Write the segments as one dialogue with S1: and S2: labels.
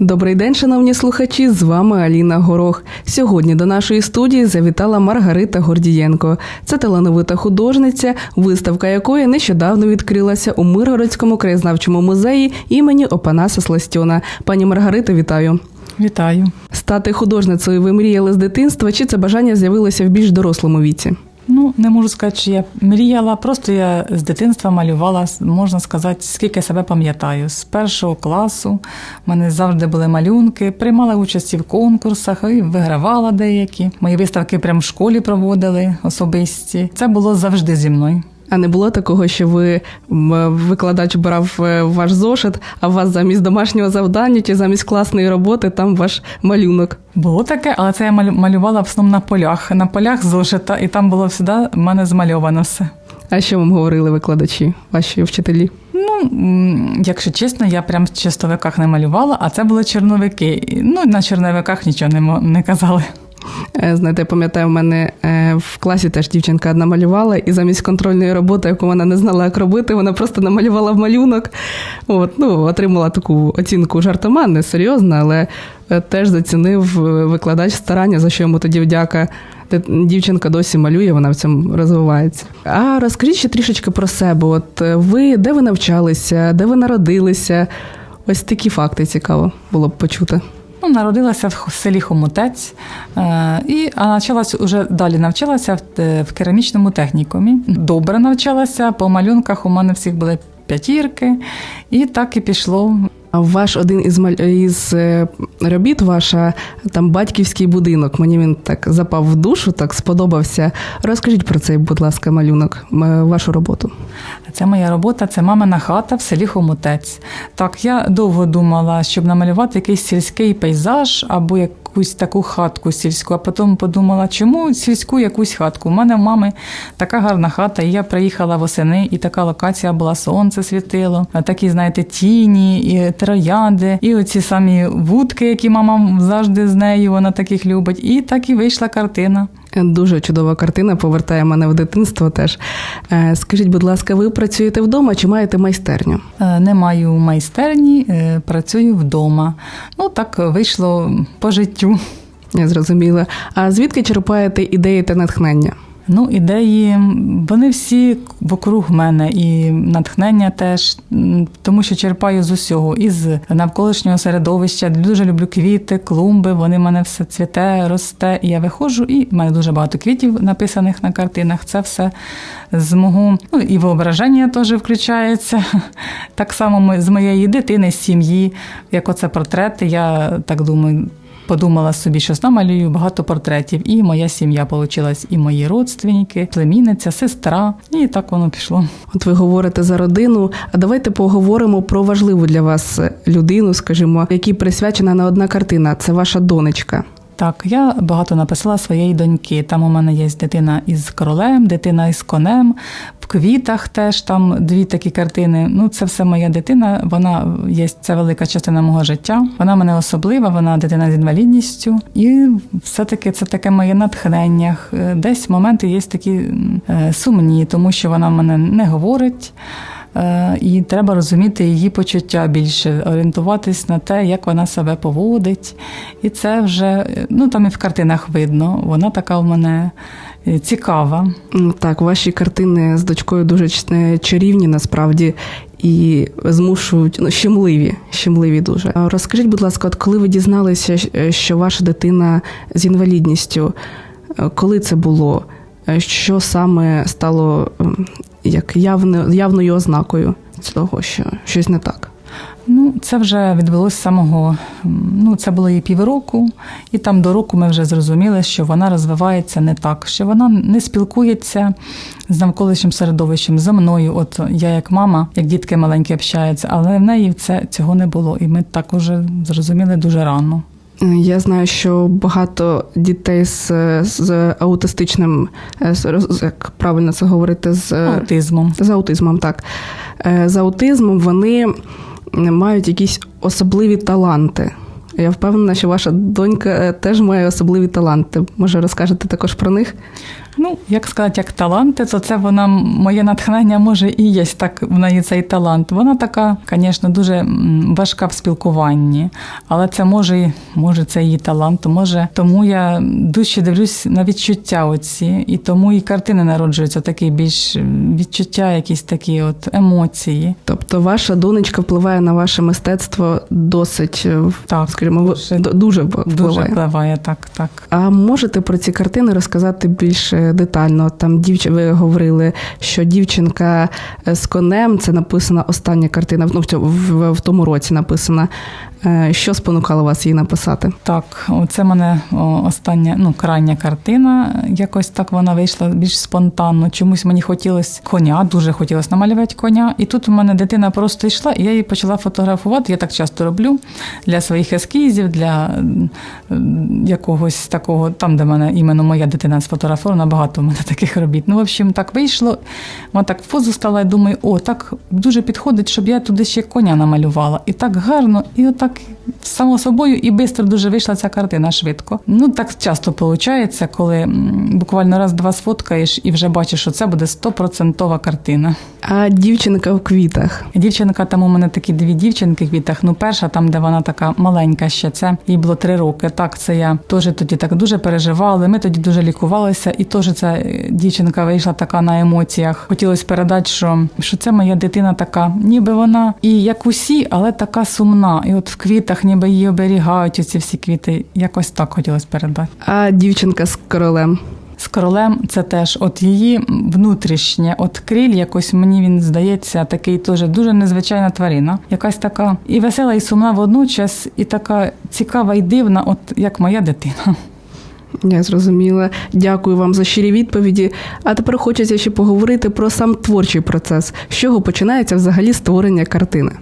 S1: Добрий день, шановні слухачі. З вами Аліна Горох. Сьогодні до нашої студії завітала Маргарита Гордієнко. Це талановита художниця, виставка якої нещодавно відкрилася у Миргородському краєзнавчому музеї імені Опанаса Сластьона. Пані Маргарита, вітаю.
S2: Вітаю.
S1: Стати художницею ви мріяли з дитинства, чи це бажання з'явилося в більш дорослому віці?
S2: Ну, не можу сказати, що я мріяла, просто я з дитинства малювала, можна сказати, скільки себе пам'ятаю. З першого класу в мене завжди були малюнки, приймала участь в конкурсах і вигравала деякі. Мої виставки прямо в школі проводили особисті. Це було завжди зі мною.
S1: А не було такого, що ви викладач брав е, ваш зошит, а у вас замість домашнього завдання чи замість класної роботи там ваш малюнок.
S2: Було таке, але це я малю- малювала в основному на полях. На полях зошита, і там було завжди в мене змальовано все.
S1: А що вам говорили викладачі, ваші вчителі?
S2: Ну, якщо чесно, я прям в чистовиках не малювала, а це були чорновики. Ну, на чорновиках нічого не, не казали.
S1: Е, Знаєте, я пам'ятаю, в мене в класі теж дівчинка одна малювала, і замість контрольної роботи, яку вона не знала, як робити, вона просто намалювала в малюнок. От, ну, отримала таку оцінку жартома, не серйозно, але е, теж зацінив е, викладач старання, за що йому тоді вдяка. Дівчинка досі малює, вона в цьому розвивається. А розкажіть ще трішечки про себе. От е, ви де ви навчалися, де ви народилися? Ось такі факти цікаво було б почути.
S2: Ну, народилася в селі Хомутець, е, і, а навчалась уже далі навчалася е, в керамічному технікумі. Добре навчалася, по малюнках у мене всіх були п'ятірки, і так і пішло.
S1: Ваш один із із е, робіт, ваша там батьківський будинок. Мені він так запав в душу, так сподобався. Розкажіть про цей, будь ласка, малюнок, вашу роботу.
S2: Це моя робота, це мамина хата в селі Хомутець. Так, я довго думала, щоб намалювати якийсь сільський пейзаж або якусь таку хатку сільську, а потім подумала, чому сільську якусь хатку. У мене в мами така гарна хата, і я приїхала восени, і така локація була, сонце світило, такі, знаєте, тіні, і троянди, і оці самі вудки, які мама завжди з нею, вона таких любить. І так і вийшла картина.
S1: Дуже чудова картина, повертає мене в дитинство теж. Е, Скажіть, будь ласка, ви працюєте вдома чи маєте майстерню?
S2: Е, Не маю майстерні, е, працюю вдома. Ну так вийшло по життю.
S1: Я зрозуміла. А звідки черпаєте ідеї та натхнення?
S2: Ну, ідеї, вони всі вокруг мене, і натхнення теж, тому що черпаю з усього, із навколишнього середовища. Дуже люблю квіти, клумби, вони в мене все цвіте, росте. І я виходжу, і в мене дуже багато квітів написаних на картинах. Це все з мого, ну і воображення теж включається. Так само з моєї дитини, з сім'ї, як оце портрети, я так думаю. Подумала собі, що намалюю багато портретів, і моя сім'я получилась, і мої родственники, племінниця, сестра, і так воно пішло.
S1: От ви говорите за родину. А давайте поговоримо про важливу для вас людину, скажімо, якій присвячена не одна картина. Це ваша донечка.
S2: Так, я багато написала своєї доньки. Там у мене є дитина із королем, дитина із конем, в квітах теж там дві такі картини. Ну, це все моя дитина. Вона є це велика частина мого життя. Вона мене особлива, вона дитина з інвалідністю. І все-таки це таке моє натхнення. Е, Десь моменти є такі е, сумні, тому що вона в мене не говорить. Е, І треба розуміти її почуття більше, орієнтуватись на те, як вона себе поводить. І це вже е, ну там і в картинах видно. Вона така в мене е, цікава.
S1: М, Так, ваші картини з дочкою дуже чарівні насправді і змушують ну, щемливі, щемливі дуже. Розкажіть, будь ласка, от коли ви дізналися, що ваша дитина з інвалідністю, е, коли це було? Е, Що саме стало як явно, явною ознакою того, що щось не так?
S2: Ну, це вже відбулось з самого. Ну, це було їй півроку, і там до року ми вже зрозуміли, що вона розвивається не так, що вона не спілкується з навколишнім середовищем за мною. От я як мама, як дітки маленькі общаються, але в неї це цього не було. І ми так уже зрозуміли дуже рано.
S1: Я знаю, що багато дітей з, з аутистичним, е, з як правильно це говорити, з
S2: Аутизмом.
S1: з аутизмом, так. Е, З аутизмом вони мають якісь особливі таланти. Я впевнена, що ваша донька е, теж має особливі таланти. Може, розкажете також про них?
S2: Ну, як сказати, як таланти, то це вона моє натхнення може і є так в неї цей талант. Вона така, звісно, дуже важка в спілкуванні, але це може, може це її талант. Може, тому я дужче дивлюсь на відчуття оці, і тому і картини народжуються такі більш відчуття, якісь такі от емоції.
S1: Тобто ваша донечка впливає на ваше мистецтво досить, е,
S2: Так,
S1: скажімо, ви-
S2: дуже-
S1: д- дуже
S2: Дуже
S1: впливає.
S2: впливає, так, так.
S1: А можете про ці картини розказати більш е, детально? Там дівч... ви говорили, що дівчинка е, з конем це написана остання картина. Ну, в, тому році написана. Е, Що спонукало вас її написати?
S2: Так, це мене остання, ну, крайня картина. Якось так вона вийшла більш спонтанно. Чомусь мені хотілося коня, дуже хотілося намалювати коня. І тут у мене дитина просто йшла, і я її почала фотографувати. Я так часто роблю для своїх ескізів, для якогось такого, там, де мене іменно моя дитина сфотографована, багато в мене таких робіт. Ну, в общем, так вийшло. Вона так в позу стала і думаю, о, так дуже підходить, щоб я туди ще коня намалювала. І так гарно, і отак само собою і швидко дуже вийшла ця картина швидко. Ну так часто виходить, коли буквально раз-два сфоткаєш і вже бачиш, що це буде стопроцентова картина.
S1: А дівчинка в квітах.
S2: Дівчинка, там у мене такі дві дівчинки в квітах. Ну, перша, там, де вона така маленька ще, це їй було три роки. Так, це я теж тоді так дуже переживали. Ми тоді дуже лікувалися, і теж ця е, дівчинка вийшла така на емоціях. Хотілося передати, що, що це моя дитина така, ніби вона і як усі, але така сумна. І от в квітах, ніби її оберігають оці всі квіти. Якось так хотілося передати.
S1: А дівчинка з королем.
S2: З королем це теж от її внутрішнє, от криль, якось мені він здається, такий теж дуже незвичайна тварина. Якась така і весела, і сумна водночас, і така цікава і дивна, от як моя дитина.
S1: Я зрозуміла. Дякую вам за щирі відповіді. А тепер хочеться ще поговорити про сам творчий процес. З чого починається взагалі створення картини?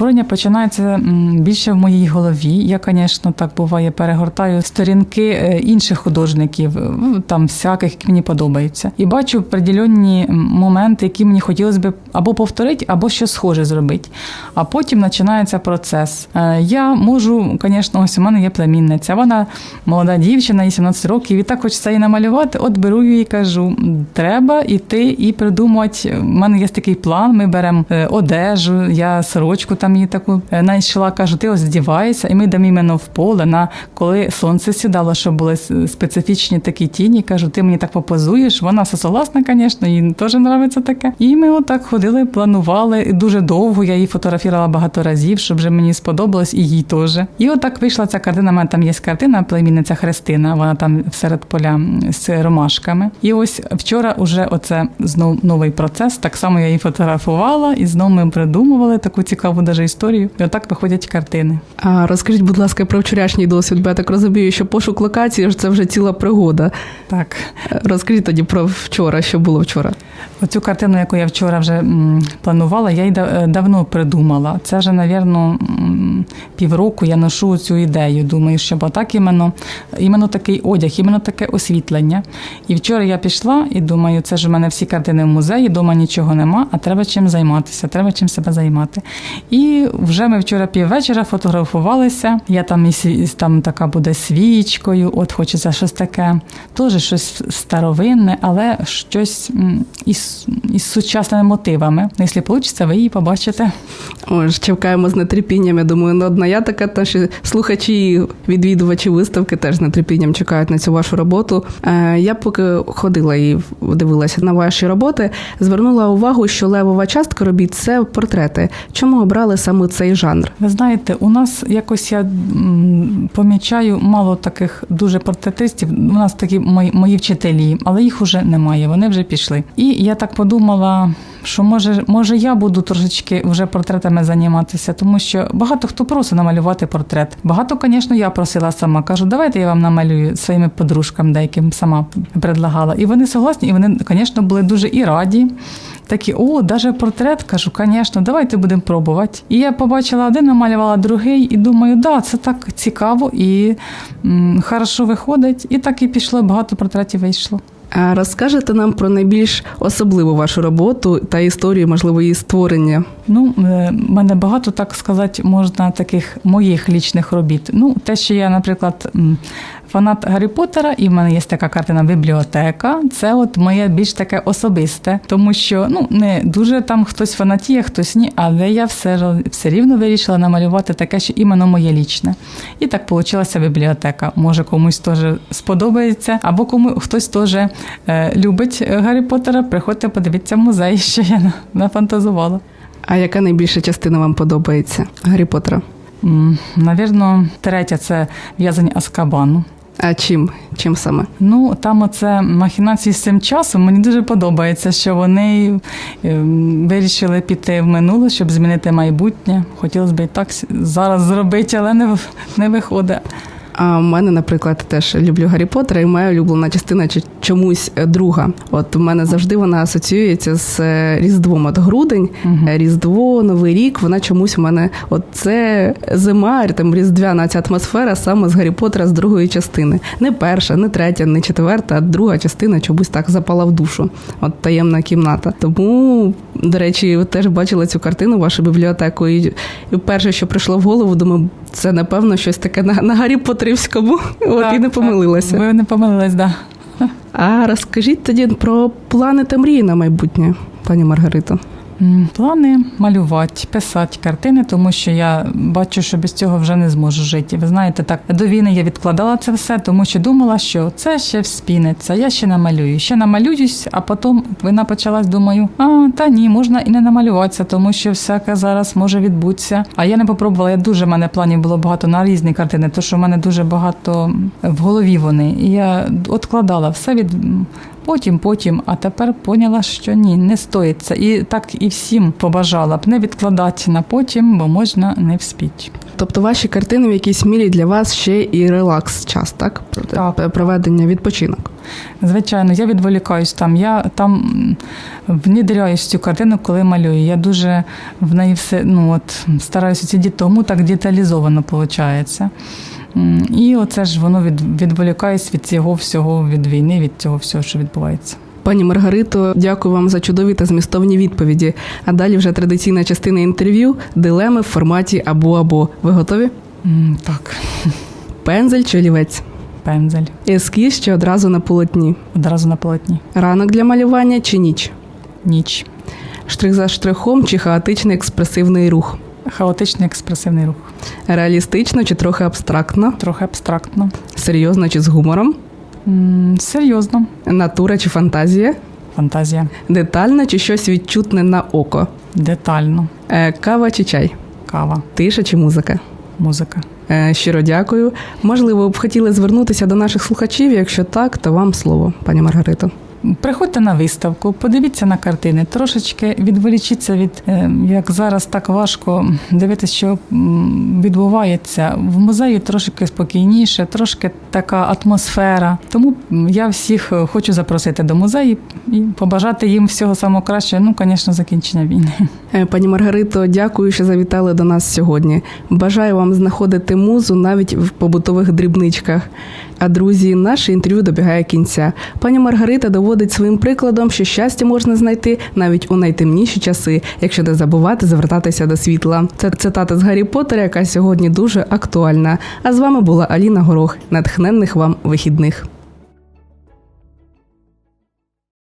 S2: Створення починається більше в моїй голові. Я, звісно, так буває, перегортаю сторінки е, інших художників, е, там всяких, які мені подобаються, і бачу определенні моменти, які мені хотілося б або повторити, або щось схоже зробити. А потім починається процес. Е, Я можу, звісно, ось у мене є племінниця. Вона молода дівчина, їй 17 років, і так хочеться її намалювати. От беру її і кажу: треба іти і придумати. У мене є такий план. Ми беремо одежу, я сорочку там її таку е, знайшла, кажу, ти ось здіваєшся, і ми йдемо іменно в поле, на коли сонце сідало, щоб були специфічні такі тіні. Кажу, ти мені так попозуєш. Вона все согласна, звісно, їй теж подобається таке. І ми отак ходили, планували і дуже довго. Я її фотографувала багато разів, щоб вже мені сподобалось, і їй теж. І отак вийшла ця картина. У мене там є картина, племінниця Христина. Вона там серед поля з ромашками. І ось вчора уже оце знов новий процес. Так само я її фотографувала, і знову ми придумували таку цікаву даже історію. І отак виходять картини.
S1: А розкажіть, будь ласка, про вчорашній досвід, бо я так розумію, що пошук локації це вже ціла пригода.
S2: Так.
S1: Е, Розкажіть тоді про вчора, що було вчора.
S2: Оцю картину, яку я вчора вже планувала, я й е, давно придумала. Це вже, навірно, півроку я ношу цю ідею. Думаю, щоб отак іменно, іменно такий одяг, іменно таке освітлення. І вчора я пішла і думаю, це ж у мене всі картини в музеї, дома нічого нема, а треба чим займатися, треба чим себе займати. І вже ми вчора піввечора фотографувалися. Я там і там така буде свічкою, от хочеться щось таке, теж щось старовинне, але щось із, із сучасними мотивами. Ну, Якщо вийде, ви її побачите.
S1: Ось чекаємо з нетерпінням. Я думаю, не одна я така, наші слухачі, відвідувачі виставки теж з нетерпінням чекають на цю вашу роботу. Е, Я поки ходила і дивилася на ваші роботи, звернула увагу, що левова частка робіт це портрети. Чому обрали саме цей жанр?
S2: Ви знаєте, у нас якось я помічаю мало таких дуже портретистів. У нас такі мої, мої вчителі, але їх уже немає. Вони вже пішли. І я так подумала, що може, може я буду трошечки вже портретами займатися, тому що багато хто просить намалювати портрет. Багато, звісно, я просила сама. Кажу, давайте я вам намалюю своїми подружкам, деяким сама предлагала. І вони согласні, і вони, звісно, були дуже і раді. Такі, о, даже портрет, кажу, звісно, давайте будемо пробувати. І я побачила один, намалювала другий, і думаю, да, це так цікаво і м, хорошо виходить. І так і пішло, багато портретів вийшло.
S1: Розкажете нам про найбільш особливу вашу роботу та історію, можливо, її створення.
S2: Ну, е, мене багато, так сказати, можна таких моїх лічних робіт. Ну, те, що я, наприклад, фанат Гаррі Поттера, і в мене є така картина бібліотека. Це от моє більш таке особисте, тому що ну не дуже там хтось фанатіє, хтось ні, але я все все рівно вирішила намалювати таке, що іменно моє лічне. І так вийшла бібліотека. Може комусь теж сподобається, або кому хтось теж е, любить Гаррі Поттера. Приходьте, подивіться в музей, що я на- нафантазувала.
S1: А яка найбільша частина вам подобається Гаррі Поттера?
S2: Навірно, третя це в'язень Аскабану.
S1: А чим? Чим саме?
S2: Ну, там оце махінації з цим часом. Мені дуже подобається, що вони ем, вирішили піти в минуле, щоб змінити майбутнє. Хотілося б і так зараз зробити, але не, не виходить.
S1: А в мене, наприклад, теж люблю Гаррі Поттера, і моя улюблена частина чи- чомусь е, друга. От у мене завжди вона асоціюється з е, Різдвом. От грудень, е, Різдво, Новий рік. Вона чомусь у мене от це зима, там різдвяна ця атмосфера саме з Гаррі Поттера з другої частини. Не перша, не третя, не четверта, а друга частина чомусь так запала в душу. От таємна кімната. Тому, до речі, теж бачила цю картину, вашу бібліотеку. І, і перше, що прийшло в голову, думаю, це напевно щось таке на, на Гаррі Поттерівському. От
S2: Так,
S1: і не
S2: так.
S1: помилилася.
S2: Ви не помилились, так. Да.
S1: А розкажіть тоді про плани та мрії на майбутнє, пані Маргарито.
S2: Плани малювати, писати картини, тому що я бачу, що без цього вже не зможу жити. Ви знаєте, так до війни я відкладала це все, тому що думала, що це ще вспінеться, я ще намалюю, ще намалююсь, а потім війна почалась, думаю, а та ні, можна і не намалюватися, тому що всяке зараз може відбутися. А я не попробувала. Я дуже в мене планів було багато на різні картини, тому що в мене дуже багато в голові вони. І я відкладала все від Потім, потім, а тепер поняла, що ні, не стоїть це. І так і всім побажала б не відкладати на потім, бо можна не вспіть.
S1: Тобто ваші картини в якійсь мірі для вас ще і релакс час, так?
S2: Так.
S1: Проведення відпочинок.
S2: Звичайно, я відволікаюсь там. Я там внідряюсь в цю картину, коли малюю. Я дуже в неї все ну от стараюся сидіти, тому так деталізовано виходить. І оце ж воно від, відволікаюсь від цього всього, від війни, від цього всього, що відбувається.
S1: Пані Маргарито, дякую вам за чудові та змістовні відповіді. А далі вже традиційна частина інтерв'ю дилеми в форматі або або. Ви готові?
S2: М, Так,
S1: Пензель чи олівець?
S2: пензель
S1: Ескіз чи одразу на полотні?
S2: одразу на полотні.
S1: Ранок для малювання чи ніч?
S2: Ніч.
S1: Штрих за штрихом чи хаотичний експресивний рух?
S2: Хаотичний експресивний рух.
S1: Реалістично чи трохи абстрактно?
S2: Трохи абстрактно.
S1: Серйозно чи з гумором?
S2: М, Серйозно.
S1: Натура чи фантазія?
S2: Фантазія.
S1: Детально чи щось відчутне на око?
S2: Детально.
S1: Е, Кава чи чай?
S2: Кава.
S1: Тиша чи музика?
S2: Музика.
S1: Е, Щиро дякую. Можливо, б хотіли звернутися до наших слухачів. Якщо так, то вам слово, пані Маргарито.
S2: Приходьте на виставку, подивіться на картини, трошечки відволічіться від е, як зараз так важко дивитися, що відбувається в музеї. Трошки спокійніше, трошки така атмосфера. Тому я всіх е, хочу запросити до музею і побажати їм всього самого кращого. Ну, звісно, закінчення війни.
S1: Е, Пані Маргарито, дякую, що завітали до нас сьогодні. Бажаю вам знаходити музу навіть в побутових дрібничках. А друзі, наше інтерв'ю добігає кінця. Пані Маргарита доводить своїм прикладом, що щастя можна знайти навіть у найтемніші часи, якщо не забувати звертатися до світла. Це цитата з Гаррі Поттера, яка сьогодні дуже актуальна. А з вами була Аліна Горох. Натхненних вам вихідних.